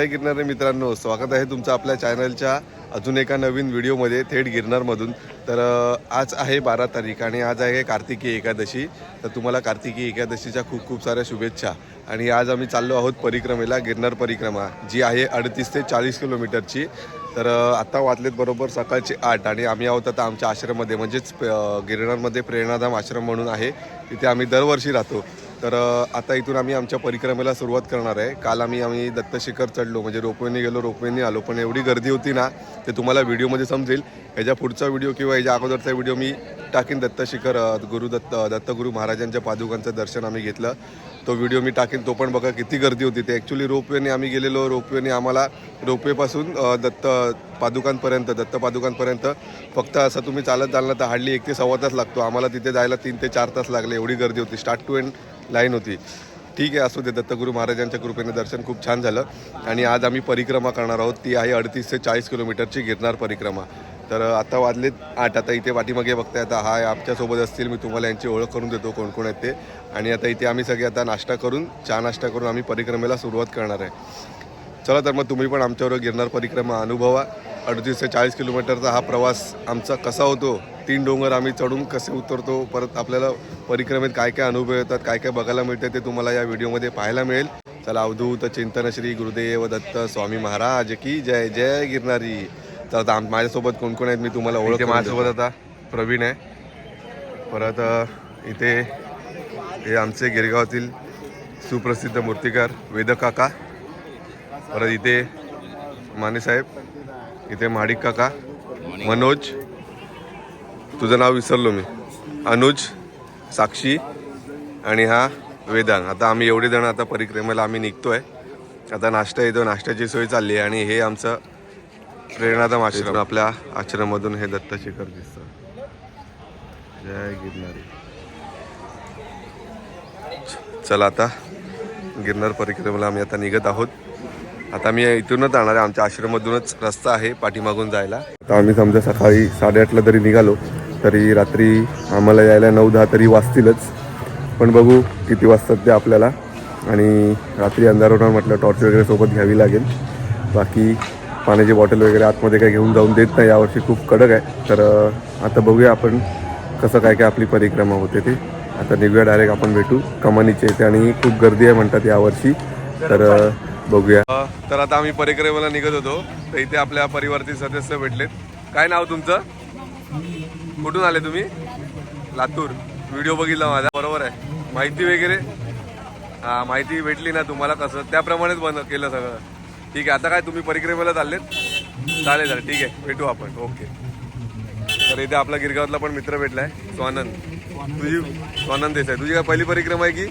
जय गिरणारे मित्रांनो स्वागत आहे तुमचं आपल्या चॅनलच्या अजून एका नवीन व्हिडिओमध्ये थेट गिरणारमधून तर आज आहे बारा तारीख आणि आज आहे कार्तिकी एकादशी. तर तुम्हाला कार्तिकी एकादशीच्या खूप खूप साऱ्या शुभेच्छा. आणि आज आम्ही चाललो आहोत परिक्रमेला गिरनार परिक्रमा जी आहे अडतीस ते चाळीस किलोमीटरची. तर आत्ता वाचलेत बरोबर सकाळचे आठ आणि आम्ही आहोत आता आमच्या आश्रममध्ये म्हणजेच गिरणारमध्ये प्रेरणाधाम आश्रम म्हणून आहे. तिथे आम्ही दरवर्षी राहतो. तर आता इथून आम्ही आमच्या परिक्रमेला सुरुवात करणार आहे. काल आम्ही आम्ही दत्तशिखर चढलो. म्हणजे रोपवेने गेलो रोपवेने आलो. पण एवढी गर्दी होती ना ते तुम्हाला व्हिडिओमध्ये समजेल. ह्याच्या पुढचा व्हिडिओ किंवा ह्याच्या अगोदरचा व्हिडिओ मी टाकीन दत्तशिखर शिखर गुरुदत्त दत्तगुरू महाराजांच्या पादुकांचं दर्शन आम्ही घेतलं. तो व्हिडिओ मी टाकेन. तो पण बघा किती गर्दी होती. ते ॲक्च्युली रोपवेने आम्ही गेलेलो. रोपवेने आम्हाला रोपवेपासून दत्त पादुकांपर्यंत दत्त पादुकांपर्यंत फक्त असं तुम्ही चालत चाललं तर हार्डली एक ते सव्वा तास लागतो. आम्हाला तिथे जायला तीन ते चार तास लागले. एवढी गर्दी होती. स्टार्ट टू एंड लाईन होती. ठीक आहे असू दे. दत्तगुरू महाराजांच्या कृपेने दर्शन खूप छान झालं. आणि आज आम्ही परिक्रमा करणार आहोत. ती आहे अडतीस ते चाळीस किलोमीटरची गिरणार परिक्रमा. तर आता वाजलेत आठ. आता इथे पाठीमागे बघताय आता हा आमच्यासोबत असतील. मी तुम्हाला यांची ओळख करून देतो कोण कोण आहेत ते. आणि आता इथे आम्ही सगळे आता नाश्ता करून चहा नाश्ता करून आम्ही परिक्रमेला सुरुवात करणार आहे. चला तर मग तुम्ही पण आमच्याबरोबर गिरनार परिक्रमा अनुभवा. अडतीस ते चाळीस किलोमीटरचा हा प्रवास आमचा कसा होतो? तीन डोंगर आम्ही चढून कसे उतरतो? परत आपल्याला परिक्रमेत काय काय अनुभव येतात काय काय बघायला मिळते ते तुम्हाला या व्हिडिओमध्ये पाहायला मिळेल. चला अवधूत चिंतन श्री गुरुदेव दत्त स्वामी महाराज की जय जय गिरनारी. तर आता आम- माझ्यासोबत कोण कोण आहेत मी तुम्हाला ओळख माझ्यासोबत आता प्रवीण आहे. परत इथे हे आमचे गिरगावातील सुप्रसिद्ध मूर्तिकार वेद काका. परत इथे मानेसाहेब इथे महाडिक काका मनोज. तुझं नाव विसरलो मी. अनुज साक्षी आणि हा वेदांत. आता आम्ही एवढे जण आता परिक्रमेला आम्ही निघतोय. आता नाश्ता येतो नाश्त्याची सोय चालली आहे आणि हे आमचं प्रेरणादाम आश्रम. आपल्या आश्रममधून हे दत्त शिखर दिसतं. जय गिरनारी. चला आता गिरनार परिक्रमेला आम्ही आता निघत आहोत. आता मी इथूनच जाणार आहे. आमच्या आश्रममधूनच रस्ता आहे पाठीमागून जायला. आता आम्ही समजा सकाळी साडेआठला तरी निघालो तरी रात्री आम्हाला यायला नऊ दहा तरी वाजतीलच. पण बघू किती वाजतात ते आपल्याला. आणि रात्री अंधार होणार म्हटलं टॉर्च वगैरे सोबत घ्यावी लागेल. बाकी पाण्याची बॉटल वगैरे आतमध्ये काही घेऊन जाऊन देत नाही यावर्षी खूप कडक आहे. तर आता बघूया आपण कसं काय काय आपली परिक्रमा होते ते. आता निघूया डायरेक्ट आपण भेटू कमानीचे येते आणि खूप गर्दी आहे म्हणतात यावर्षी. तर बघूया. तर आता आम्ही परिक्रमेला निघत होतो. तर इथे आपल्या परिवारातील सदस्य भेटलेत. काय नाव तुमचं? कुठून आले तुम्ही? लातूर. व्हिडिओ बघितला माझा. बरोबर आहे. माहिती वगैरे? हा माहिती भेटली ना तुम्हाला कसं? त्याप्रमाणेच बंद केलं सगळं. ठीक आहे आता काय तुम्ही परिक्रमेला चाललेत? चालेल चालेल ठीक आहे भेटू आपण ओके. तर इथे आपला गिरगावातला पण मित्र भेटलाय स्वानंद. तुझी स्वानंद देसाई तुझी काय पहिली परिक्रमा आहे की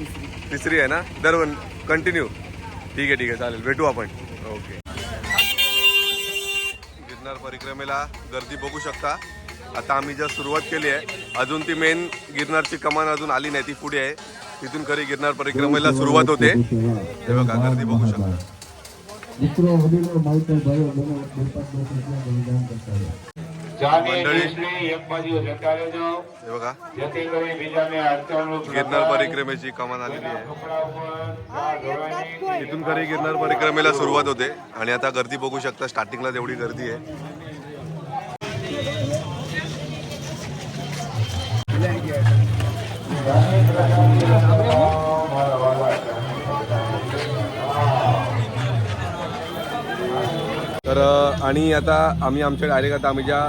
तिसरी आहे ना? दर कंटिन्यू ठीक आहे ठीक आहे चालेल भेटू आपण. ओके. गिरनार परिक्रमेला गर्दी बघू शकता. आता आम्ही जर सुरुवात केली आहे. अजून ती मेन गिरनारची कमान अजून आली नाही ती पुढे आहे. तिथून खरी गिरनार परिक्रमेला सुरुवात होते. हे बघा गर्दी बघू शकता. મિત્રો વડીલો માવતર ભાઈઓ બહેનો બોલપાત બહુ બલિદાન કરતા હોય જાને મંડળી. દેશની એક બાજુ જતા રહેજો हे बघा જેથી કરી બીજાને અડચણરૂપ ન गिरनार થાય. परिक्रमेची कमान आलेली आहे કપડા ઉપર ચા ઢોળવાની इथून खरी गिरनार परिक्रमेला सुरुवात होते आणि आता गर्दी बघू शकता स्टार्टिंगला तेवढी गर्दी आहे आणि आता आम्ही आमच्या डायरेक्ट आता आम्ही ज्या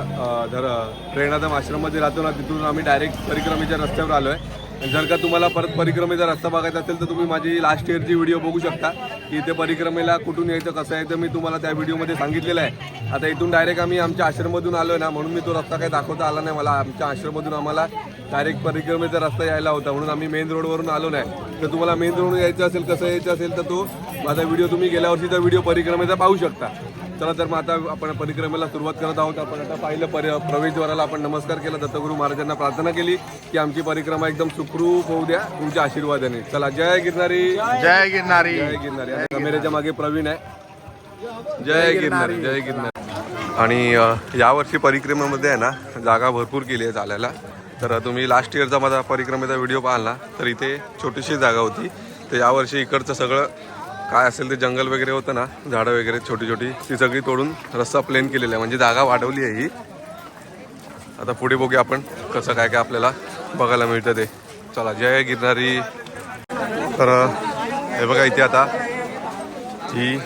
जर धर प्रेरणाधाम आश्रममध्ये राहतो ना तिथून आम्ही डायरेक्ट परिक्रमेच्या रस्त्यावर आलो आहे जर का तुम्हाला परत परिक्रमेचा रस्ता बघायचा असेल तर तुम्ही माझी लास्ट इयरची व्हिडिओ बघू शकता. की इथे परिक्रमेला कुठून यायचं कसं यायचं मी तुम्हाला त्या व्हिडिओमध्ये सांगितलेलं आहे. आता इथून डायरेक्ट आम्ही आमच्या आश्रममधून आलो ना म्हणून मी तो रस्ता काही दाखवता आला नाही. मला आमच्या आश्रममधून आम्हाला डायरेक्ट परिक्रमेचा रस्ता यायला होता म्हणून आम्ही मेन रोडवरून आलो नाही. तर तुम्हाला मेन रोडवरून यायचं असेल कसं यायचं असेल तर तो माझा व्हिडिओ तुम्ही गेल्या वर्षीचा व्हिडिओ परिक्रमेचा पाहू शकता. चला तर मग आता आपण परिक्रमेला सुरुवात करत आहोत. आपण आता पाहिलं परि प्रवेशद्वाराला आपण नमस्कार केला. दत्तगुरू महाराजांना प्रार्थना केली की आमची परिक्रमा एकदम सुखरूप होऊ द्या तुमच्या आशीर्वादाने. चला जय गिरणारी जय गिरनारी. जय गिरणारी कॅमेऱ्याच्या मागे प्रवीण आहे. जय गिरणारी जय गिरणारी आणि यावर्षी परिक्रमेमध्ये आहे ना जागा भरपूर केली आहे चालायला. तर तुम्ही लास्ट इयरचा माझा परिक्रमेचा व्हिडिओ पाहिला. तर इथे छोटीशी जागा होती. तर यावर्षी इकडचं सगळं काय असेल ते जंगल वगैरे होतं ना झाडं वगैरे छोटी छोटी ती सगळी तोडून रस्ता प्लेन केलेला आहे. म्हणजे जागा वाढवली आहे ही. आता पुढे बघूया आपण कसं काय काय आपल्याला बघायला मिळतं ते. चला जय गिरणारी तर हे बघा इथे आता ही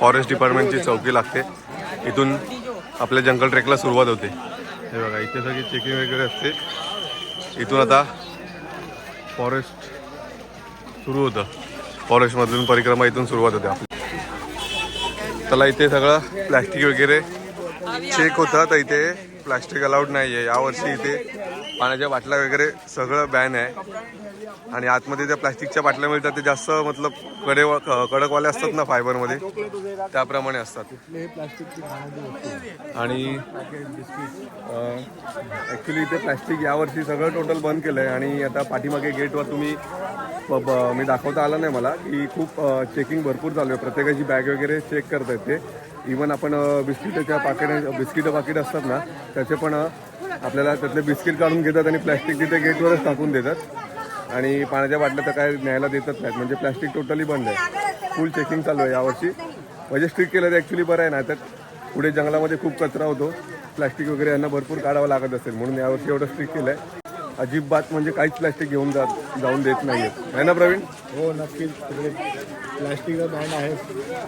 फॉरेस्ट डिपार्टमेंटची चौकी लागते. इथून आपल्या जंगल ट्रेकला सुरुवात होते. हे बघा इथे सगळी चेकिंग वगैरे असते. इथून आता फॉरेस्ट सुरू होतं. फॉरेस्टमधून परिक्रमा इथून सुरुवात होते आपली. त्याला इथे सगळं प्लॅस्टिक वगैरे चेक होतं तर इथे प्लॅस्टिक अलाउड नाही आहे यावर्षी इथे पाण्याच्या बाटल्या वगैरे सगळं बॅन आहे. आणि आतमध्ये त्या प्लॅस्टिकच्या बाटल्या मिळतात ते जास्त मतलबकडे कडकवाले असतात ना फायबरमध्ये त्याप्रमाणे असतात. आणि ॲक्च्युली इथे प्लॅस्टिक यावर्षी सगळं टोटल बंद केलं आहे आणि आता पाठीमागे गेटवर तुम्ही मी दाखवता आलं नाही मला की खूप चेकिंग भरपूर चालू आहे. प्रत्येकाची बॅग वगैरे चेक करत आहेत ते इवन आपण बिस्किटाच्या पाकिट बिस्किटं पाकिट असतात ना त्याचे पण आपल्याला त्यातले बिस्किट काढून घेतात आणि प्लॅस्टिक तिथे गेटवरच टाकून देतात. आणि पाण्याच्या बाटल्या तर काय न्यायला देतच नाहीत. म्हणजे प्लॅस्टिक टोटली बंद आहे. फुल चेकिंग चालू आहे यावर्षी. म्हणजे स्ट्रिक केलं तर ॲक्च्युली बरं आहे ना तर पुढे जंगलामध्ये खूप कचरा होतो. प्लॅस्टिक वगैरे यांना भरपूर काढावं लागत असेल. म्हणून यावर्षी एवढं स्ट्रिक केलं आहे अजिबात म्हणजे काहीच प्लॅस्टिक घेऊन जात जाऊन देत नाही आहे ना प्रवीण? हो नक्कीच. प्लॅस्टिकचा बँड आहे.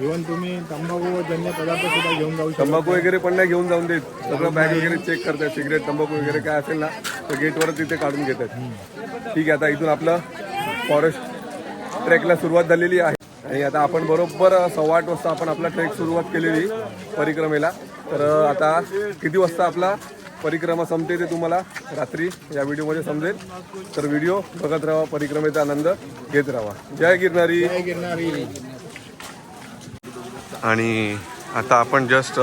इव्हन तुम्ही तंबाखू जन्य पदार्थ सुद्धा घेऊन जाऊ शकता तंबाखू वगैरे पण नाही घेऊन जाऊन देत. सगळं बॅग वगैरे चेक करतात. सिगरेट तंबाखू वगैरे काय असेल ना तर गेटवर तिथे काढून घेतात. ठीक आहे आता इथून आपलं फॉरेस्ट ट्रेकला सुरुवात झालेली आहे. आणि आता आपण बरोबर सव्वा आठ वाजता आपण आपला ट्रेक सुरुवात केलेली परिक्रमेला. तर आता किती वाजता आपला परिक्रमा संपते ते तुम्हाला रात्री या व्हिडिओमध्ये समजेल. तर व्हिडिओ बघत राहा परिक्रमेचा आनंद घेत राहा. जय गिरणारी आणि आता आपण जस्ट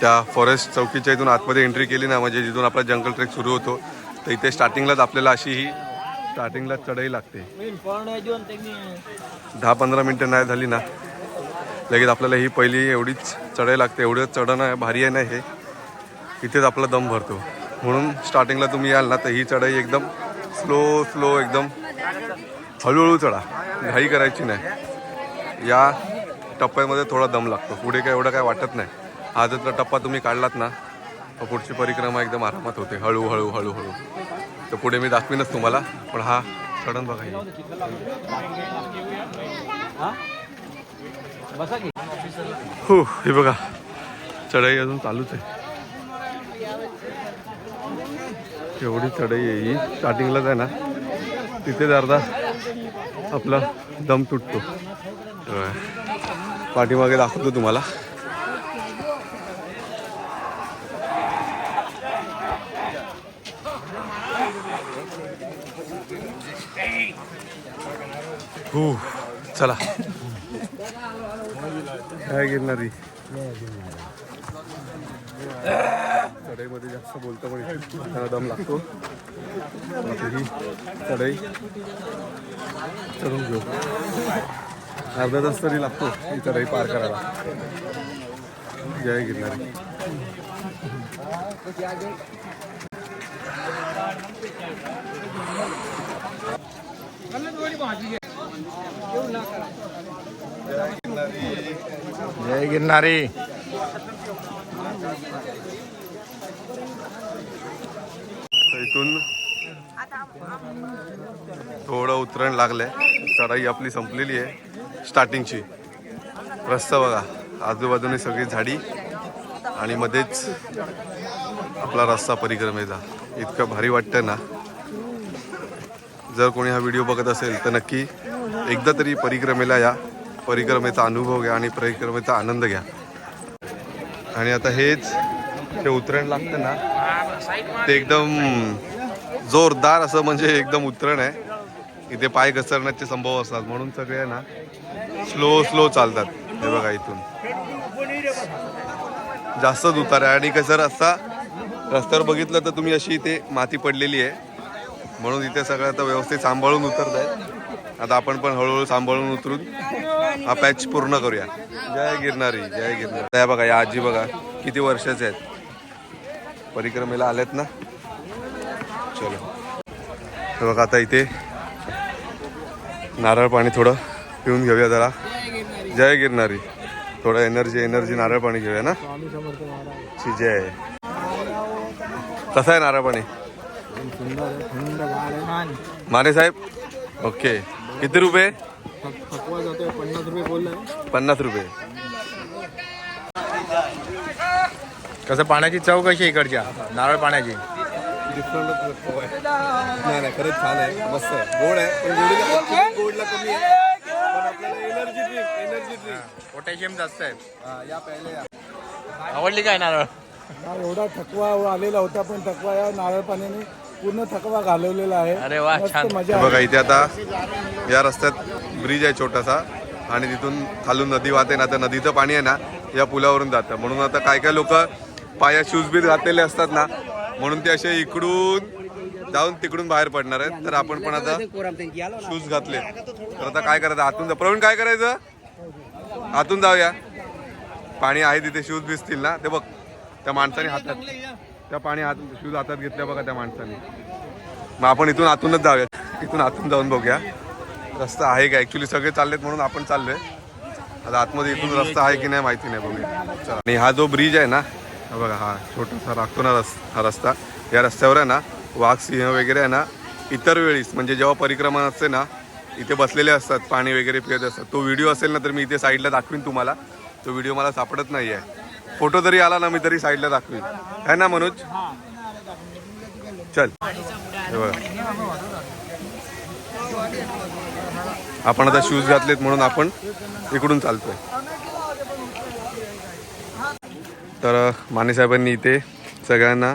त्या फॉरेस्ट चौकीच्या इथून आतमध्ये एंट्री केली ना म्हणजे जिथून आपला जंगल ट्रेक सुरू होतो. तर इथे स्टार्टिंगलाच आपल्याला अशी ही स्टार्टिंगला चढाई लागते. दहा पंधरा मिनटं नाही झाली ना. लगेच आपल्याला ही पहिली एवढीच चढाई लागते. एवढं चढणं आहे भारी आहे ना हे. इथेच आपला दम भरतो. म्हणून स्टार्टिंगला तुम्ही याल ना तर ही चढाई एकदम स्लो स्लो एकदम. हळूहळू चढा. घाई करायची नाही. या टप्प्यामध्ये थोडा दम लागतो. पुढे काय एवढं काय वाटत नाही. हा जर टप्पा तुम्ही काढलात ना तर पुढची परिक्रमा एकदम आरामात होते. हळूहळू हळूहळू तर पुढे मी दाखवीनच तुम्हाला पण हा चढण बघा ही. हो हे बघा. चढाई अजून चालूच आहे. एवढी चढाई आहे ही. स्टार्टिंगलाच आहे ना. तिथेच अर्धा आपला दम तुटतो. पाठीमागे दाखवतो तुम्हाला. हो चला. काय गिरणारी? चढाईमध्ये जास्त बोलतो पण त्याला दम लागतो. ही चढाई चढून घेऊ. अर्धा तास तरी लागतो ही चढाई पार करायला. जय गिरणारी जय गिरणारी इथून थोडं उतरण लागलंय. चढाई आपली संपलेली आहे. स्टार्टिंगची रस्ता बघा. आजूबाजूने सगळी झाडी आणि मध्येच आपला रस्ता परिक्रमेचा. इतकं भारी वाटतं ना. जर कोणी हा व्हिडिओ बघत असेल तर नक्की एकदा तरी परिक्रमेला या. परिक्रमेचा अनुभव घ्या आणि परिक्रमेचा आनंद घ्या. आणि आता हेच ते उतरण लागतं ना ते एकदम जोरदार असं म्हणजे एकदम उतरण आहे. इथे पाय घसरण्याचे संभव असतात म्हणून सगळे ना स्लो स्लो चालतात. हे बघा इथून. जास्तच उतार आहे. आणि कसं रस्ता रस्त्यावर बघितलं तर तुम्ही अशी इथे माती पडलेली आहे. म्हणून इथे सगळं आता व्यवस्थित सांभाळून उतरत आहे. आता आपण पण हळूहळू सांभाळून उतरून हा पॅच पूर्ण करूया. जय गिरणारी जय गिरणारी बघा या आजी बघा किती वर्षाचे आहेत. परिक्रमेला आलेत ना? चलो. तर बघा आता इथे नारळ पाणी थोडं पिऊन घेऊया जरा. जय गिरणारी थोडं एनर्जी एनर्जी नारळ पाणी घेऊया ना? ची जय. कसं आहे नारळ पाणी? आहे माने साहेब? ओके. किती रुपये? पन्नास रुपये. पन्नास रुपये. कसं पाण्याची चव कशी आहे इकडच्या? नारळ पाण्याची. नाही नाही खरंच छान आहे. मस्त आहे. गोड आहे पण गोडीला गोडला कमी आहे. पण आपल्याला energy drink energy drink potassium जास्त आहे. या पहिले या. आवडली काय नारळ? हा एवढा थकवा आलेला होता पण थकवा या नारळ पाण्याने पूर्ण थकवा घालवलेला आहे. अरे वा, छान. मजा बघा इथे आता या रस्त्यात ब्रिज आहे छोटासा आणि तिथून खालून नदी वाहते ना तर नदीचं पाणी आहे ना या पुलावरून जातं. म्हणून आता काय काय लोक पाया शूज बीज घातलेले असतात ना म्हणून ते असे इकडून जाऊन तिकडून बाहेर पडणार आहेत. तर आपण पण आता शूज घातले. तर आता काय करायचं? आतून जा प्रवीण काय करायचं? आतून जाऊया. पाणी आहे तिथे शूज भिजतील ना. ते बघ त्या माणसाने हातात त्या पाणी हात शूज हातात घेतल्या बघा त्या माणसाने. मग आपण इथून आतूनच जाऊया. इथून आतून जाऊन बघूया. रस्ता आहे का? ऍक्च्युली सगळे चाललेत म्हणून आपण चाललोय. आता आतमध्ये इथून रस्ता आहे की नाही माहिती नाही बघूया. आणि हा जो ब्रिज आहे ना हा बघा हा छोटासा लागतो ना रस हा रस्ता. या रस्त्यावर आहे ना वाघ सिंह वगैरे आहे ना इतर वेळीस म्हणजे जेव्हा परिक्रमा असते ना इथे बसलेले असतात पाणी वगैरे पित असतात. तो व्हिडिओ असेल ना तर मी इथे साईडला दाखवीन तुम्हाला. तो व्हिडिओ मला सापडत नाही आहे फोटो जरी आला ना मी तरी साईडला दाखवीन. आहे ना मनोज? चल. बघा. आपण आता शूज घातलेत म्हणून आपण इकडून चालतोय. तर माने साहेबांनी इथे सगळ्यांना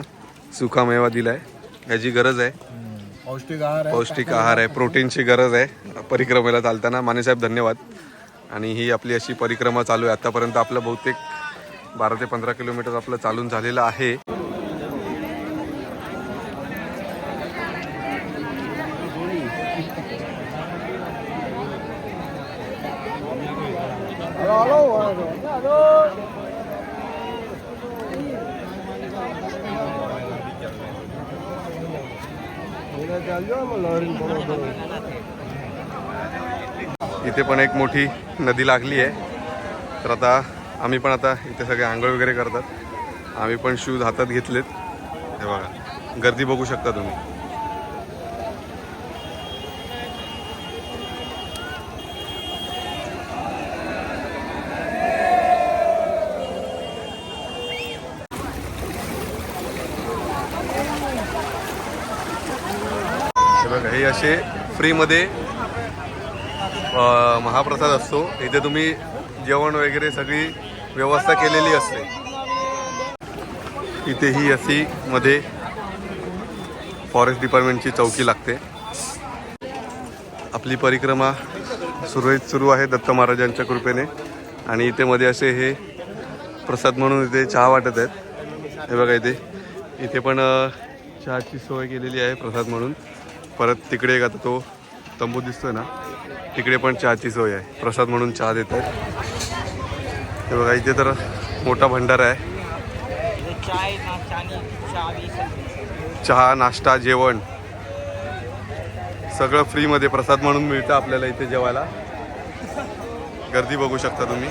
सुकामेवा दिलाय. याची गरज आहे. पौष्टिक आहार आहे. पौष्टिक आहार आहे. प्रोटीनची गरज आहे. परिक्रमेला चालताना माने साहेब धन्यवाद. आणि ही आपली अशी परिक्रमा चालू आहे. आतापर्यंत आपलं बहुतेक बारा ते पंधरा किलोमीटर आपलं चालून झालेलं आहे. इथे पण एक मोठी नदी लागली आहे. तर आता आम्ही पण आता इथे सगळे आंघोळ वगैरे करतात. आम्ही पण शूज हातात घेतलेत. हे बघा गर्दी बघू शकता तुम्ही. असे फ्रीमध्ये महाप्रसाद असतो. इथे तुम्ही जेवण वगैरे सगळी व्यवस्था केलेली असते. इथे ही अशी मध्ये फॉरेस्ट डिपार्टमेंटची चौकी लागते. आपली परिक्रमा सुरळीत सुरू आहे दत्त महाराजांच्या कृपेने. आणि इथे मध्ये असे हे प्रसाद म्हणून इथे चहा वाटत आहेत. हे बघा इथे. इथे पण चहाची सोय केलेली आहे प्रसाद म्हणून. परत तिकडे एक आता तो तंबू दिसतोय ना तिकडे पण चहाची सोय आहे. प्रसाद म्हणून चहा देत आहेत ते बघा इथे तर मोठा भंडारा आहे. चहा नाश्ता जेवण. सगळं फ्रीमध्ये प्रसाद म्हणून मिळतं आपल्याला इथे जेवायला. गर्दी बघू शकता तुम्ही.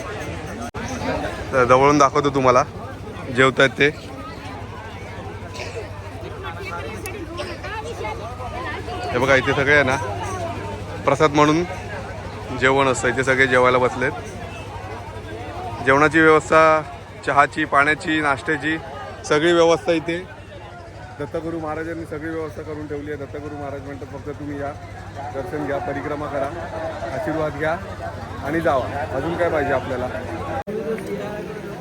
तर जवळून दाखवतो तुम्हाला. जेवतायत ते. हे बघा इथे सगळे आहे ना? प्रसाद म्हणून जेवण असतं. इथे सगळे जेवायला बसलेत. जेवणाची व्यवस्था चहाची पाण्याची नाश्त्याची सगळी व्यवस्था इथे. दत्तगुरू महाराजांनी सगळी व्यवस्था करून ठेवली आहे. दत्तगुरू महाराज म्हणतात फक्त तुम्ही या दर्शन घ्या परिक्रमा करा आशीर्वाद घ्या आणि जावा. अजून काय पाहिजे आपल्याला?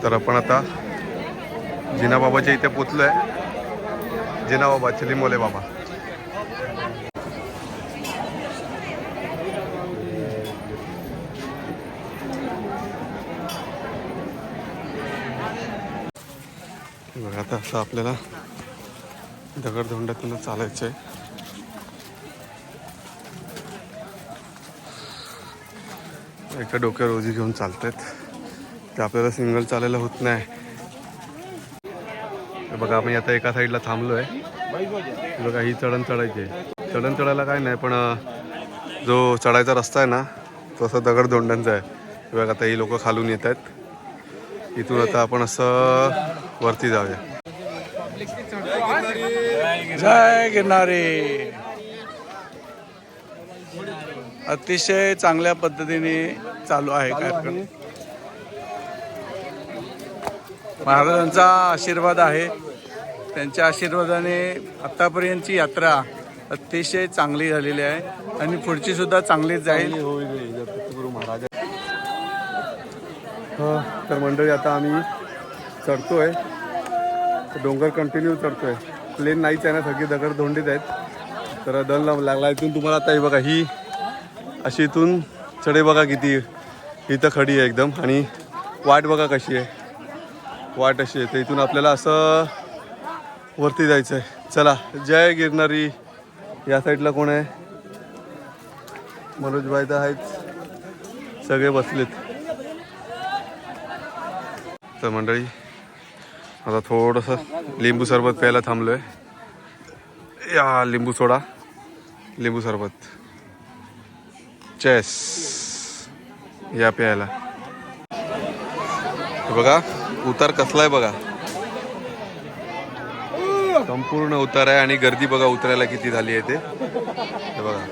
तर आपण आता जिनाबाबाच्या इथे पोचलो आहे जिनाबाबा चिलिमोले बाबा. आता असं आपल्याला दगडधोंड्यातून चालायचं आहे. एका डोक्यावर रोजी घेऊन चालतायत. ते आपल्याला सिंगल चालायला होत नाही. बघा आम्ही आता एका साईडला थांबलो आहे बघा ही चढण चढायची आहे. चढण चढायला काय नाही पण जो चढायचा रस्ता आहे ना तसं दगडधोंड्यांचा आहे. बघा आता ही लोक खालून येत आहेत इथून आता आपण असं वरती जाऊया. जय गिरणारे अतिशय चांगल्या पद्धतीने चालू आहे कार्यक्रम. महाराजांचा आशीर्वाद आहे. त्यांच्या आशीर्वादाने आतापर्यंतची यात्रा अतिशय चांगली झालेली आहे. आणि पुढची सुद्धा चांगलीच जाईल. गुरु महाराज. तर मंडळी आता आम्ही चढतोय. डोंगर कंटिन्यू चढतोय. प्लेन नाहीच आहे ना सगळी दगड धोंडीत आहेत. तर दल लागला इथून तुम्हाला आता हे बघा ही अशी इथून चढे बघा किती इथं खडी आहे एकदम. आणि वाट बघा कशी आहे. वाट अशी आहे. तर इथून आपल्याला असं वरती जायचं आहे. चला जय गिरणारी या साईडला कोण आहे? मनोजबाई तर आहेच सगळे बसलेत. तर मंडळी आता थोडंसं लिंबू सरबत प्यायला थांबलोय. या लिंबू सोडा. लिंबू सरबत. चेस या प्यायला. बघा उतार कसला आहे बघा. संपूर्ण उतार आहे आणि गर्दी बघा उतरायला किती झाली आहे ते. बघा.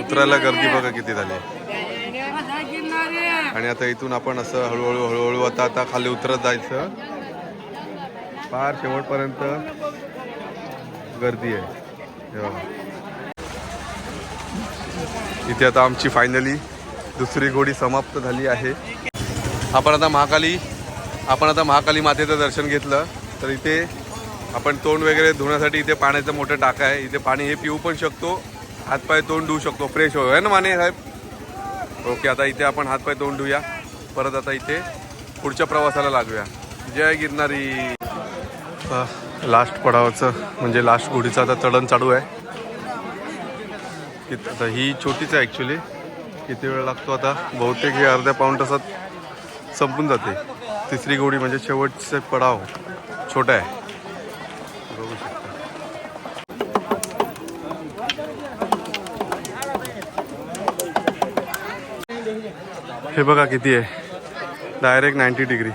उतरायला गर्दी बघा किती झाली आहे. आणि आता इथून आपण असं हळूहळू हळूहळू आता आता खाली उतरत जायचं. फार शेवटपर्यंत गर्दी आहे. हो. इथे आता आमची फायनली दुसरी घोडी समाप्त झाली आहे. आपण आता महाकाली आपण आता महाकाली मातेचं दर्शन घेतलं. तर इथे आपण तोंड वगैरे धुण्यासाठी इथे पाण्याचं मोठं टाका आहे. इथे पाणी हे पिऊ पण शकतो हातपाय तोंड धुवू शकतो. फ्रेश हो ना माने साहेब? ओके आता इथे आपण हातपाय तोंड धुया. परत आता इथे पुढच्या प्रवासाला लागूया. जय गिरणारी लास्ट पडावाचं म्हणजे लास्ट घोडीचं आता चढण चालू आहे. कित- आता ही छोटीच आहे ॲक्च्युली किती वेळ लागतो आता? बहुतेक हे अर्ध्या पाऊण तासात संपून जाते. तिसरी घोडी म्हणजे शेवटचे पडाव. छोटा आहे. हे बघा किती आहे. डायरेक्ट नाईन्टी डिग्री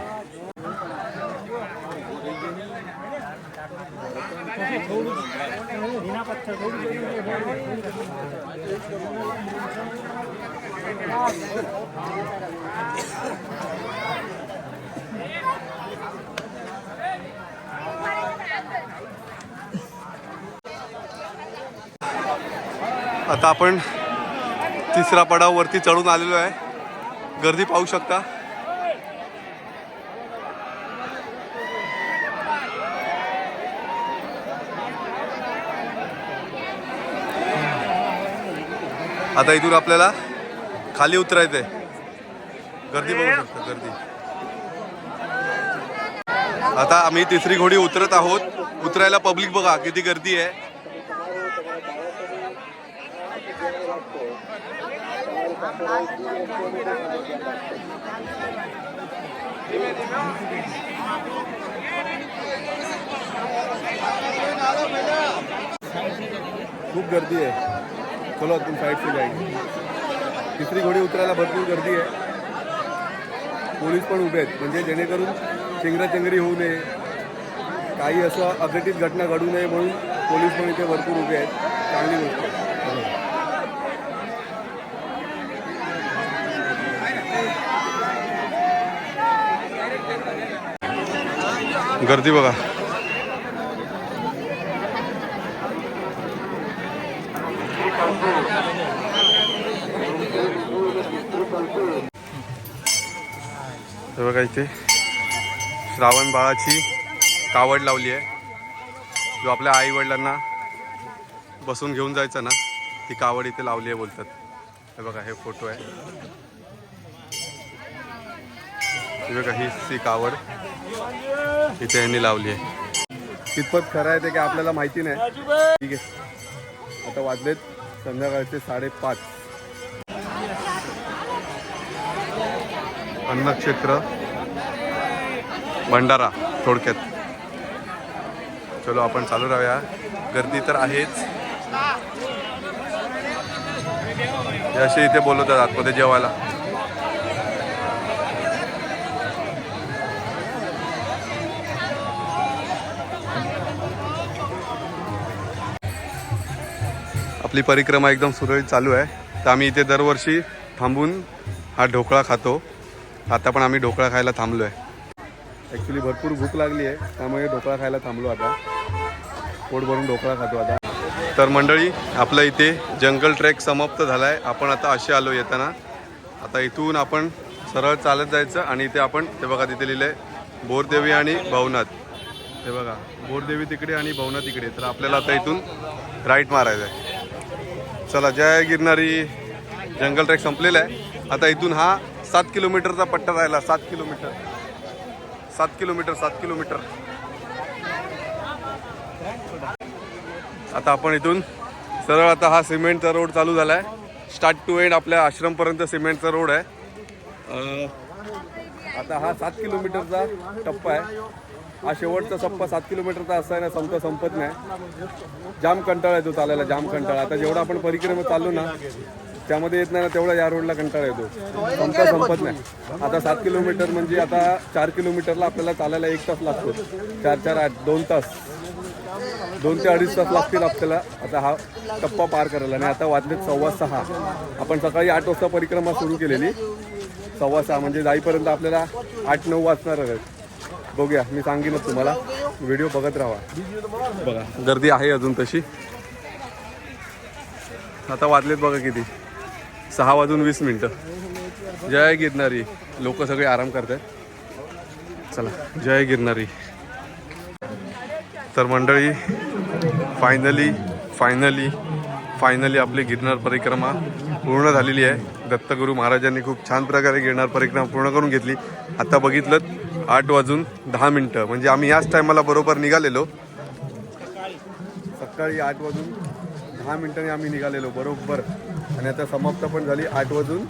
आता आपण तिसरा पडाव वरती चढून आलेलो आहे. गर्दी पाहू शकता. आता इथून आपल्याला खाली उतरायचंय. गर्दी बघू शकता गर्दी. आता आम्ही तिसरी घोडी उतरत आहोत. उतरायला पब्लिक बघा किती गर्दी आहे. खूप गर्दी आहे. चलो आपण साईडची जाईल. तिसरी घोडी उतरायला भरपूर गर्दी आहे. पोलीस पण उभे आहेत. म्हणजे जेणेकरून चेंगराचेंगरी होऊ नये. काही असं अघटित घटना घडू नये म्हणून पोलीस पण इथे भरपूर उभे आहेत. चांगली गोष्ट गर्दी बघा. हे बघा इथे श्रावण बाळाची कावड लावली आहे. जो आपल्या आई वडिलांना बसून घेऊन जायचं ना ती कावड इथे लावली आहे बोलतात. हे बघा हे फोटो आहे. हे बघा ही कावड इथे यांनी लावली आहे. कितपत खरं आहे ते काय आपल्याला माहिती नाही. ठीक आहे. आता वाजलेत संध्याकाळचे साडेपाच. अन्नक्षेत्र भंडारा थोडक्यात. चलो आपण चालू राहूया. गर्दी तर आहेच. असे इथे बोलवतात आतमध्ये जेवायला. आपली परिक्रमा एकदम सुरळीत चालू आहे. तर आम्ही इथे दरवर्षी थांबून हा ढोकळा खातो. आता पण आम्ही ढोकळा खायला थांबलो आहे ॲक्च्युली भरपूर भूक लागली आहे त्यामुळे ढोकळा खायला थांबलो आता. पोट भरून ढोकळा खातो आता. तर मंडळी आपलं इथे जंगल ट्रेक समाप्त झाला आहे आपण आता असे आलो येताना. आता इथून आपण सरळ चालत जायचं आणि इथे आपण ते बघा तिथे लिहिलं आहे बोरदेवी आणि भवनाथ. हे बघा बोरदेवी तिकडे आणि भवनाथ इकडे. तर आपल्याला आता इथून राईट मारायचं आहे चला जय गिरणारी जंगल ट्रॅक संपलेला आहे. आता इथून हा सात किलोमीटरचा पट्टा राहिला. सात किलोमीटर. सात किलोमीटर सात किलोमीटर. आता आपण इथून सरळ आता हा सिमेंटचा रोड चालू झाला आहे स्टार्ट टू एंड आपल्या आश्रमपर्यंत सिमेंटचा रोड आहे. आता हा सात किलोमीटरचा टप्पा आहे. हा शेवटचा टप्पा सात किलोमीटरचा असताना आहे ना संपत संपत नाही. जाम कंटाळा येतो चालायला जाम कंटाळा. आता जेवढा आपण परिक्रम चाललो ना त्यामध्ये येत नाही ना तेवढा या रोडला कंटाळा येतो. संपता संपत नाही. आता सात किलोमीटर म्हणजे आता चार किलोमीटरला आपल्याला चालायला एक तास लागतो. चार चार आठ दोन तास. दोन ते अडीच तास लागतील आपल्याला. आता हा टप्पा पार करायला. आणि आता वाजलेत सव्वा सहा. आपण सकाळी आठ वाजता परिक्रमा सुरू केलेली. सव्वा सहा म्हणजे जाईपर्यंत आपल्याला आठ नऊ वाजणार आहेत. बघूया मी सांगेनच तुम्हाला. व्हिडिओ बघत राहा. बघा गर्दी आहे अजून तशी. आता वाजलेत बघा किती. सहा वाजून वीस मिनटं. जय गिरणारी लोक सगळे आराम करत आहेत चला जय गिरणारी तर मंडळी फायनली फायनली फायनली आपली गिरणार परिक्रमा पूर्ण झालेली आहे. दत्तगुरू महाराजांनी खूप छान प्रकारे गिरणार परिक्रमा पूर्ण करून घेतली. आता बघितलं आठ वाजून दहा मिनटं. म्हणजे आम्ही याच टायमाला बरोबर निघालेलो. सकाळी आठ वाजून दहा मिनटांनी आम्ही निघालेलो बरोबर. आणि आता समाप्त पण झाली. आठ वाजून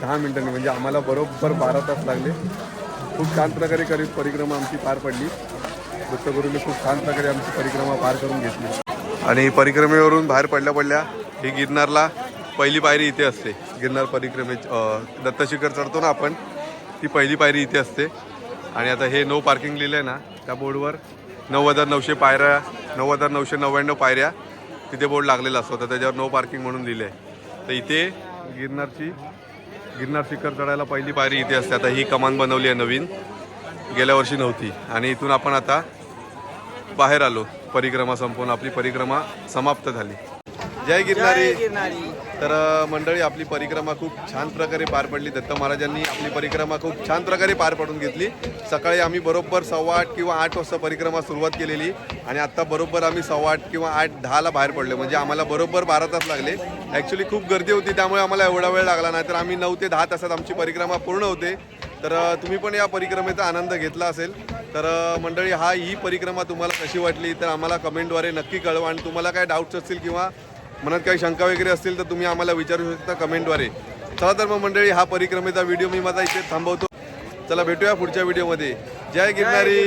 दहा मिनटांनी. म्हणजे आम्हाला बरोबर बारा तास लागले. खूप छान प्रकारे करीत परिक्रमा आमची पार पडली. दत्तगुरूंनी खूप छान प्रकारे आमची परिक्रमा पार करून घेतली. आणि परिक्रमेवरून बाहेर पडल्या पडल्या ही गिरनारला पहिली पायरी इथे असते. गिरनार परिक्रमे दत्तशिखर चढतो ना आपण ती पहिली पायरी इथे असते. आणि आता हे नो पार्किंग लिहिलं आहे ना त्या बोर्डवर नऊ हजार नऊशे पायऱ्या नऊ हजार नऊशे नव्याण्णव पायऱ्या तिथे बोर्ड लागलेला असतो. तर त्याच्यावर नो पार्किंग म्हणून लिहिलं आहे तर इथे गिरनारची गिरनार शिखर चढायला पहिली पायरी इथे असते. आता ही कमान बनवली आहे नवीन. गेल्या वर्षी नव्हती. आणि इथून आपण आता बाहेर आलो. परिक्रमा संपवून आपली परिक्रमा समाप्त झाली. जय गिरनारी. तर मंडळी आपली परिक्रमा खूप छान प्रकारे पार पडली. दत्त महाराजांनी आपली परिक्रमा खूप छान प्रकारे पार पडून घेतली. सकाळी आम्ही बरोबर सव्वा आठ किंवा आठ वाजता परिक्रमा सुरुवात केलेली आणि आत्ता बरोबर आम्ही सव्वा आठ किंवा आठ दहाला बाहेर पडलो म्हणजे आम्हाला बरोबर बारा तास लागले. ॲक्च्युली खूप गर्दी होती त्यामुळे आम्हाला एवढा वेळ लागला नाही. तर आम्ही नऊ ते दहा तासात आमची परिक्रमा पूर्ण होते. तर तुम्ही पण या परिक्रमेचा आनंद घेतला असेल. तर मंडळी हा ही परिक्रमा तुम्हाला कशी वाटली तर आम्हाला कमेंटद्वारे नक्की कळवा. आणि तुम्हाला काय डाऊट्स असतील किंवा मनात काही शंका वगैरे असतील तर तुम्ही आम्हाला विचारू शकता कमेंटद्वारे. चला तर मग मंडळी हा परिक्रमेचा व्हिडिओ मी माझा इथे थांबवतो. चला भेटूया पुढच्या व्हिडिओमध्ये जय गिरणारी